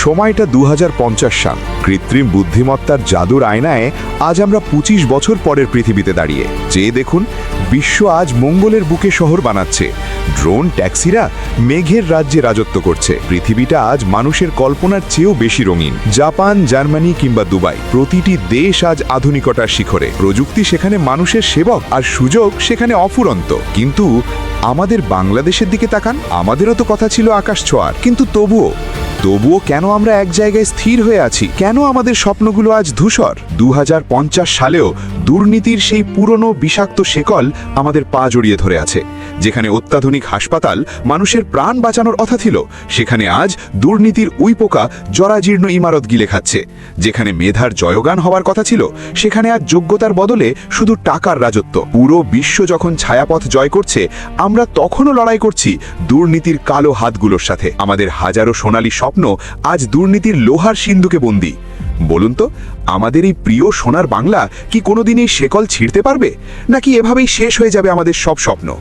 সময়টা দু হাজার পঞ্চাশ সাল। কৃত্রিম বুদ্ধিমত্তার জাদুর আয়নায় আজ আমরা ২৫ বছর পরের পৃথিবীতে দাঁড়িয়ে। যে দেখুন, বিশ্ব আজ মঙ্গলের বুকে শহর বানাচ্ছে। ড্রোন ট্যাক্সিরা মেঘের রাজ্যে রাজত্ব করছে। পৃথিবীটা আজ মানুষের কল্পনার চেয়েও বেশি রঙিন। জাপান, জার্মানি কিংবা দুবাই, প্রতিটি দেশ আজ আধুনিকতার শিখরে। প্রযুক্তি সেখানে মানুষের সেবক আর সুযোগ সেখানে অফুরন্ত। কিন্তু আমাদের বাংলাদেশের দিকে তাকান। আমাদেরও তো কথা ছিল আকাশ ছোঁয়ার। কিন্তু তবুও তবুও কেন আমরা এক জায়গায় স্থির হয়ে আছি? কেন আমাদের স্বপ্নগুলো আজ ধূসর? দু হাজার পঞ্চাশ সালেও দুর্নীতির সেই পুরনো বিষাক্ত শেকল আমাদের পা জড়িয়ে ধরে আছে। যেখানে অত্যাধুনিক হাসপাতাল মানুষের প্রাণ বাঁচানোর কথা ছিল, সেখানে আজ দুর্নীতির উইপোকা জরাজীর্ণ ইমারত গিলে খাচ্ছে। যেখানে মেধার জয়গান হওয়ার কথা ছিল, সেখানে আজ যোগ্যতার বদলে শুধু টাকার রাজত্ব। পুরো বিশ্ব যখন ছায়াপথ জয় করছে, আমরা তখনও লড়াই করছি দুর্নীতির কালো হাতগুলোর সাথে। আমাদের হাজারো সোনালী স্বপ্ন আজ দুর্নীতির লোহার সিন্ধুকে বন্দী। বলুন তো, আমাদের এই প্রিয় সোনার বাংলা কি কোনোদিন এই শেকল ছিঁড়তে পারবে? নাকি এভাবেই শেষ হয়ে যাবে আমাদের সব স্বপ্ন?